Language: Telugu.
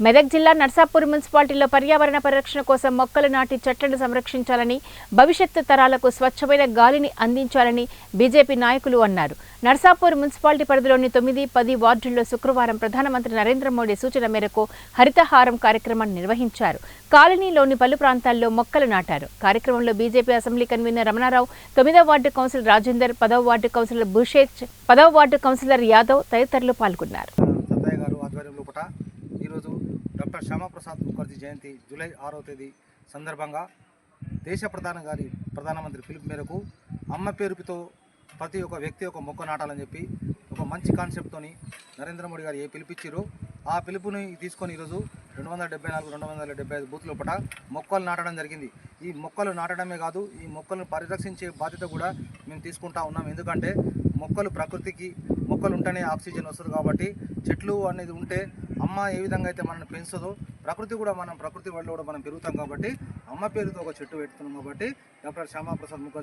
మెదక్ జిల్లా నర్సాపూర్ మున్సిపాలిటీలో పర్యావరణ పరిరక్షణ కోసం మొక్కలు నాటి చెట్లను సంరక్షించాలని భవిష్యత్తు తరాలకు స్వచ్ఛమైన గాలిని అందించాలని బీజేపీ నాయకులు అన్నారు. నర్సాపూర్ మున్సిపాలిటీ పరిధిలోని తొమ్మిది పది వార్డుల్లో శుక్రవారం ప్రధానమంత్రి నరేంద్ర మోడీ సూచన మేరకు హరితహారం కార్యక్రమాన్ని నిర్వహించారు. కాలనీలోని పలు ప్రాంతాల్లో మొక్కలు నాటారు. కార్యక్రమంలో బీజేపీ అసెంబ్లీ కన్వీనర్ రమణారావు తొమ్మిదవ వార్డు కౌన్సిలర్ రాజేందర్ పదవ వార్డు కౌన్సిలర్ భూషేజ్ పదవ వార్డు కౌన్సిలర్ యాదవ్ తదితరులు పాల్గొన్నారు సత్తయ్య గారు ఆధ్వర్యం లోపల ఈరోజు డాక్టర్ శ్యామప్రసాద్ ముఖర్జీ జయంతి జూలై ఆరో తేదీ సందర్భంగా దేశ ప్రధాన గారి ప్రధానమంత్రి పిలుపు మేరకు అమ్మ పేరుతో ప్రతి ఒక్క వ్యక్తి ఒక మొక్క నాటాలని చెప్పి ఒక మంచి కాన్సెప్ట్తోని నరేంద్ర మోడీ గారు ఏ పిలిపించారో ఆ పిలుపుని తీసుకొని ఈరోజు రెండు వందల డెబ్బై నాలుగు రెండు వందల డెబ్బై ఐదు బూత్ లోపల మొక్కలు నాటడం జరిగింది. ఈ మొక్కలు నాటడమే కాదు ఈ మొక్కలను పరిరక్షించే బాధ్యత కూడా మేము తీసుకుంటా ఉన్నాం. ఎందుకంటే మొక్కలు ప్రకృతికి మొక్కలు ఉంటేనే ఆక్సిజన్ వస్తుంది కాబట్టి చెట్లు అనేది ఉంటే అమ్మ ఏ విధంగా అయితే మనల్ని పెంచుతుందో ప్రకృతి కూడా మనం ప్రకృతి వాళ్ళు కూడా మనం పెరుగుతాం కాబట్టి అమ్మ పేరుతో ఒక చెట్టు పెడుతున్నాం కాబట్టి డాక్టర్ శ్యామాప్రసాద్ ముఖర్జీ